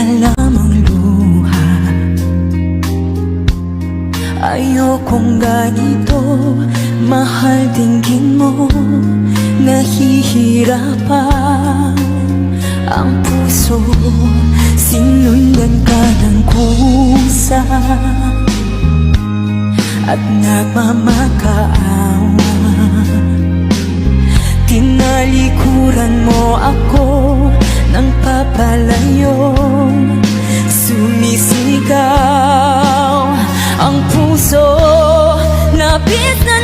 kanya lamang luha. Ayokong ganito Mahal tingin mo Nahihirapan. Ang puso Sinundan ka ng kusa. At nagmamakaawa. Tinalikuran mo ako ng papalayo. Puso. Nabis na